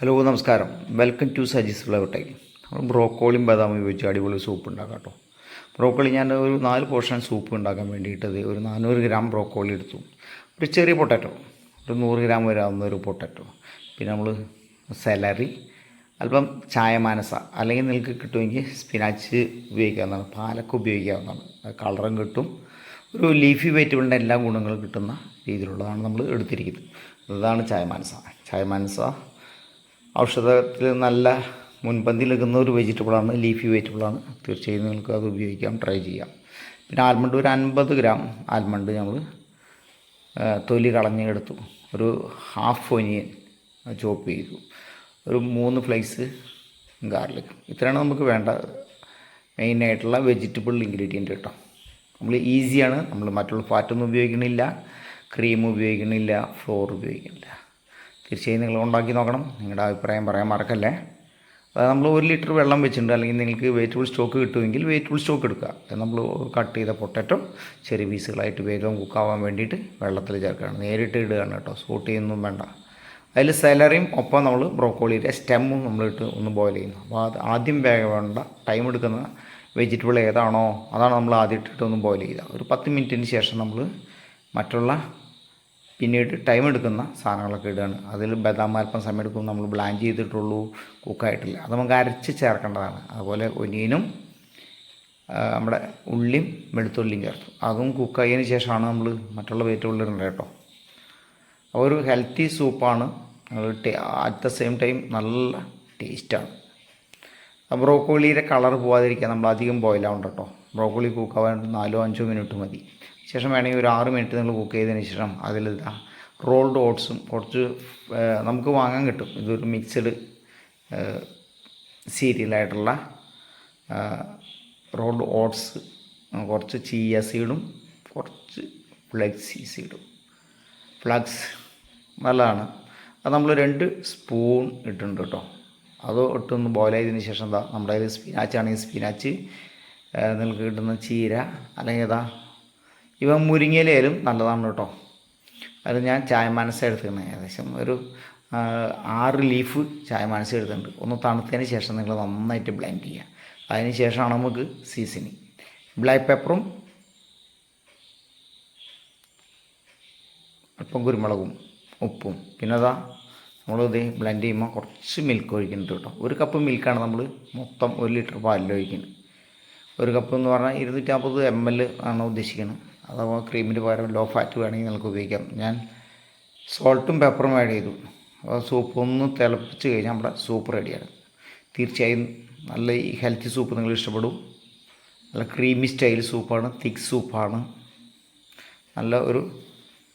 Hello നമസ്കാരം. Welcome to Saji's flavour tile നമ്മൾ ബ്രോക്കോളിയും ബദാമും ഉപയോഗിച്ച് അടിപൊളി സൂപ്പ് ഉണ്ടാക്കാം കേട്ടോ ബ്രോക്കോളി ഞാൻ ഒരു നാല് പോർഷൻ സൂപ്പ് ഉണ്ടാക്കാൻ വേണ്ടിയിട്ടത് ഒരു നാനൂറ് ഗ്രാം ബ്രോക്കോളി എടുത്തു. ഒരു ചെറിയ പൊട്ടാറ്റോ. ഒരു നൂറ് ഗ്രാം വരാവുന്ന ഒരു പൊട്ടാറ്റോ. പിന്നെ നമ്മൾ സെലറി അല്പം ചായ മാനസ അല്ലെങ്കിൽ നിങ്ങൾക്ക് കിട്ടുമെങ്കിൽ സ്പിനാച്ച് ഉപയോഗിക്കാവുന്നതാണ് പാലക്ക ഉപയോഗിക്കാവുന്നതാണ്. കളറും കിട്ടും. ഒരു ലീഫി വെജിറ്റബിളിന്റെ എല്ലാ ഗുണങ്ങളും കിട്ടുന്ന രീതിയിലുള്ളതാണ് നമ്മൾ എടുത്തിരിക്കുന്നത്. അതാണ് ചായ മാനസ. ചായ മാനസ ഔഷധത്തിൽ നല്ല മുൻപന്തിയിൽ നിൽക്കുന്ന ഒരു വെജിറ്റബിളാണ് ലീഫി വെജിറ്റബിളാണ്. തീർച്ചയായും നിങ്ങൾക്ക് അത് ഉപയോഗിക്കാം ട്രൈ ചെയ്യാം. പിന്നെ ആൽമണ്ട് ഒരു അൻപത് ഗ്രാം ആൽമണ്ട് നമ്മൾ തൊലി കളഞ്ഞെടുത്തു. ഒരു ഹാഫ് ഒനിയൻ ചോപ്പ് ചെയ്തു. ഒരു മൂന്ന് ഫ്ലൈസ് ഗാർലിക്. ഇത്രയാണ് നമുക്ക് വേണ്ട മെയിനായിട്ടുള്ള വെജിറ്റബിൾ ഇൻഗ്രീഡിയന്റ് കേട്ടോ. നമ്മൾ ഈസിയാണ് നമ്മൾ മറ്റുള്ള ഫാറ്റൊന്നും ഉപയോഗിക്കണില്ല ക്രീം ഉപയോഗിക്കണില്ല ഫ്ലോർ ഉപയോഗിക്കണില്ല. തീർച്ചയായും നിങ്ങൾ ഉണ്ടാക്കി നോക്കണം. നിങ്ങളുടെ അഭിപ്രായം പറയാൻ മറക്കല്ലേ. അതായത് നമ്മൾ ഒരു ലിറ്റർ വെള്ളം വെച്ചിട്ടുണ്ട്. അല്ലെങ്കിൽ നിങ്ങൾക്ക് വെജിറ്റബിൾ സ്റ്റോക്ക് കിട്ടുമെങ്കിൽ വെജിറ്റബിൾ സ്റ്റോക്ക് എടുക്കുക. നമ്മൾ കട്ട് ചെയ്ത പൊട്ടറ്റോ ചെറിയ പീസുകളായിട്ട് വേഗം കുക്കാവാൻ വേണ്ടിയിട്ട് വെള്ളത്തിൽ ചേർക്കുകയാണ്. നേരിട്ട് ഇടുകയാണ് കേട്ടോ. സോട്ട് ചെയ്യുന്നൊന്നും വേണ്ട. അതിൽ സെലറിയും ഒപ്പം നമ്മൾ ബ്രോക്കോളിയുടെ സ്റ്റെമ്മും നമ്മളിട്ട് ഒന്ന് ബോയിൽ ചെയ്യുന്നു. അപ്പോൾ അത് ആദ്യം വേണ്ട. ടൈം എടുക്കുന്ന വെജിറ്റബിൾ ഏതാണോ അതാണ് നമ്മൾ ആദ്യം ഇട്ടിട്ട് ഒന്ന് ബോയിൽ ചെയ്യുക. ഒരു പത്ത് മിനിറ്റിന് ശേഷം നമ്മൾ മറ്റുള്ള പിന്നീട് ടൈം എടുക്കുന്ന സാധനങ്ങളൊക്കെ ഇടുകയാണ്. അതിൽ ബദാം അല്പം സമയം എടുക്കും നമ്മൾ ബ്ലാഞ്ച് ചെയ്തിട്ടുള്ളൂ കുക്കായിട്ടില്ല അത് നമുക്ക് അരച്ച് ചേർക്കേണ്ടതാണ്. അതുപോലെ ഒനിയനും നമ്മുടെ ഉള്ളിയും വെളുത്തുള്ളിയും ചേർത്തു. അതും കുക്കായതിന് ശേഷമാണ് നമ്മൾ മറ്റുള്ള വെജിറ്റബിൾ ഇടേണ്ടത് കേട്ടോ. ഒരു ഹെൽത്തി സൂപ്പാണ് അറ്റ് ദ സെയിം ടൈം നല്ല ടേസ്റ്റാണ് ബ്രോക്കോളിയുടെ കളർ പോവാതിരിക്കാൻ നമ്മൾ അധികം ബോയിലാവണ്ട കേട്ടോ. ബ്രോക്കോളി കുക്കാവാൻ നാലോ അഞ്ചോ മിനിറ്റ് മതി. ശേഷം വേണമെങ്കിൽ ഒരു ആറ് മിനിറ്റ് നിങ്ങൾ കുക്ക് ചെയ്തതിന് ശേഷം അതിൽ ഇതാ റോൾഡ് ഓട്സും കുറച്ച് നമുക്ക് വാങ്ങാൻ കിട്ടും. ഇതൊരു മിക്സഡ് സീരിയലായിട്ടുള്ള റോൾഡ് ഓട്സ് കുറച്ച് ചീയ സീഡും കുറച്ച് ഫ്ലക്സി സീഡും ഫ്ലക്സ് നല്ലതാണ്. അത് നമ്മൾ രണ്ട് സ്പൂൺ ഇട്ടിട്ടുണ്ട് കേട്ടോ. അത് ഇട്ടൊന്ന് ബോയിൽ ചെയ്തതിന് ശേഷം എന്താ നമ്മുടെ സ്പിനാച്ച് ആണെങ്കിൽ സ്പിനാച്ച് നിങ്ങൾക്ക് കിട്ടുന്ന ചീര അല്ലെങ്കിൽ ഏതാ? ഇവ മുരിങ്ങയിലും നല്ലതാണ് കേട്ടോ. അത് ഞാൻ ചായ മനസ്സ എടുത്തിരുന്നത് ഏകദേശം ഒരു ആറ് ലീഫ് ചായ മനസ്സ് എടുത്തിട്ടുണ്ട്. ഒന്ന് തണുത്തതിന് ശേഷം നിങ്ങൾ നന്നായിട്ട് ബ്ലെൻഡ് ചെയ്യുക. അതിന് ശേഷമാണ് നമുക്ക് സീസണിങ് ബ്ലാക്ക് പെപ്പറും അല്പം കുരുമുളകും ഉപ്പും. പിന്നെ അതാ നമ്മൾ ഇത് ബ്ലെൻഡ് ചെയ്യുമ്പോൾ കുറച്ച് മിൽക്ക് ഒഴിക്കുന്നുണ്ട് കേട്ടോ. ഒരു കപ്പ് മിൽക്കാണ് നമ്മൾ മൊത്തം ഒരു ലിറ്റർ പാലിൽ ഒഴിക്കുന്നത്. ഒരു കപ്പ് എന്ന് പറഞ്ഞാൽ ഇരുന്നൂറ്റമ്പത് എം എൽ ആണ് ഉദ്ദേശിക്കുന്നത് അഥവാ ക്രീമിന് പകരം ലോ ഫാറ്റ് വേണമെങ്കിൽ നിങ്ങൾക്ക് ഉപയോഗിക്കാം. ഞാൻ സോൾട്ടും പെപ്പറും ആഡ് ചെയ്തു. അപ്പോൾ സൂപ്പ് ഒന്ന് തിളപ്പിച്ച് കഴിഞ്ഞാൽ നമ്മുടെ സൂപ്പ് റെഡിയാണ് തീർച്ചയായും നല്ല ഈ ഹെൽത്തി സൂപ്പ് നിങ്ങൾ ഇഷ്ടപ്പെടും. നല്ല ക്രീമി സ്റ്റൈൽ സൂപ്പാണ് തിക്ക് സൂപ്പാണ് നല്ല ഒരു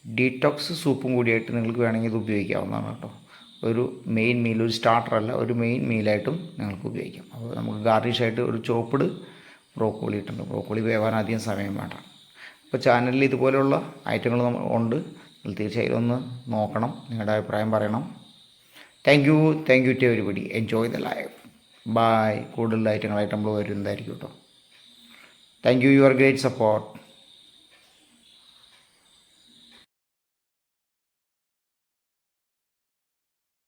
ഡീറ്റോക്സ് സൂപ്പും കൂടിയായിട്ട് നിങ്ങൾക്ക് വേണമെങ്കിൽ ഇത് ഉപയോഗിക്കാവുന്നതാണ് കേട്ടോ. ഒരു മെയിൻ മീൽ ഒരു സ്റ്റാർട്ടർ അല്ല ഒരു മെയിൻ മീലായിട്ടും നിങ്ങൾക്ക് ഉപയോഗിക്കാം. അപ്പോൾ നമുക്ക് ഗാർണിഷായിട്ട് ഒരു ചോപ്പിട് ബ്രോക്കോളി ഇട്ടുണ്ട് ബ്രോക്കോളി വേവാൻ അധികം സമയം വേണ്ട. അപ്പോൾ ചാനലിൽ ഇതുപോലെയുള്ള ഐറ്റങ്ങൾ ഉണ്ട്. തീർച്ചയായും ഒന്ന് നോക്കണം. നിങ്ങളുടെ അഭിപ്രായം പറയണം. Thank you thank you to everybody enjoy the life bye കൂടുതൽ ഐറ്റങ്ങളായിട്ട് നമ്മൾ വരുന്നതായിരിക്കും കേട്ടോ. Thank you your great support